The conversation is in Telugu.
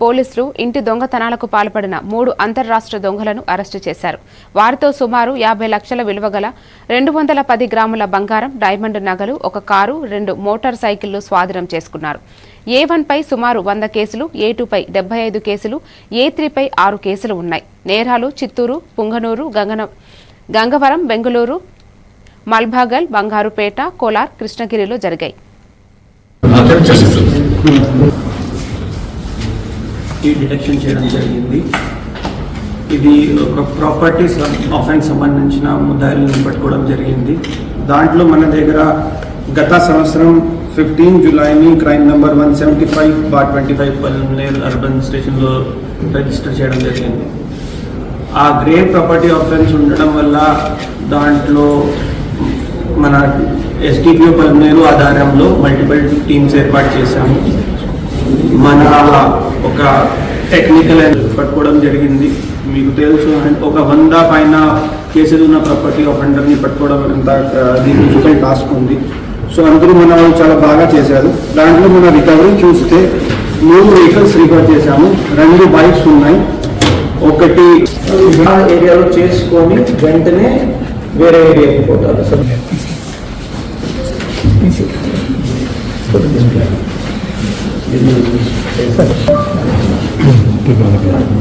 పోలీసులు ఇంటి దొంగతనాలకు పాల్పడిన మూడు అంతర్రాష్ట్ర దొంగలను అరెస్టు చేశారు. వారితో సుమారు యాభై లక్షల విలువ గల రెండు వందల పది గ్రాముల బంగారం డైమండ్ నగలు ఒక కారు రెండు మోటార్ సైకిళ్ళు స్వాధీనం చేసుకున్నారు. ఏ వన్పై సుమారు వంద కేసులు ఏ టూపై డెబ్బై ఐదు కేసులు ఏ త్రీపై ఆరు కేసులు ఉన్నాయి. నేరాలు చిత్తూరు పుంగనూరు గంగన గంగవరం బెంగళూరు మల్బాగల్ బంగారుపేట కోలార్ కృష్ణగిరిలో జరిగాయి. ఈ డిటెక్షన్ చేయడం జరిగింది. ఇది ఒక ప్రాపర్టీ ఆఫెన్స్ సంబంధించిన ముద్దాయిలను పట్టుకోవడం జరిగింది. దాంట్లో మన దగ్గర గత సంవత్సరం fifteen జులైని crime number one seventy five bar twenty five పల్లెనేర్ urban స్టేషన్లో రిజిస్టర్ చేయడం జరిగింది. ఆ గ్రే ప్రాపర్టీ ఆఫెన్స్ ఉండడం వల్ల దాంట్లో మన ఎస్డిపిఓ పల్లెనేరు ఆధారంలో మల్టిపుల్ టీమ్స్ ఏర్పాటు చేశాము. మన ఒక టెక్నికల్ పట్టుకోవడం జరిగింది. మీకు తెలుసు ఒక వంద పైన కేసులు ఉన్న ప్రాపర్టీ ఆఫెండర్ని పట్టుకోవడం అంత డిఫికల్ట్ టాస్క్ ఉంది. సో అందరూ మన చాలా బాగా చేశారు. దాంట్లో మన రికవరీ చూస్తే మూడు వెహికల్స్ రికవర్ చేశాము. రెండు బైక్స్ ఉన్నాయి. ఒకటి ఏరియాలో చేసుకొని వెంటనే వేరే ఏరియాకి పోతారు. సో సార్ ఒకసారి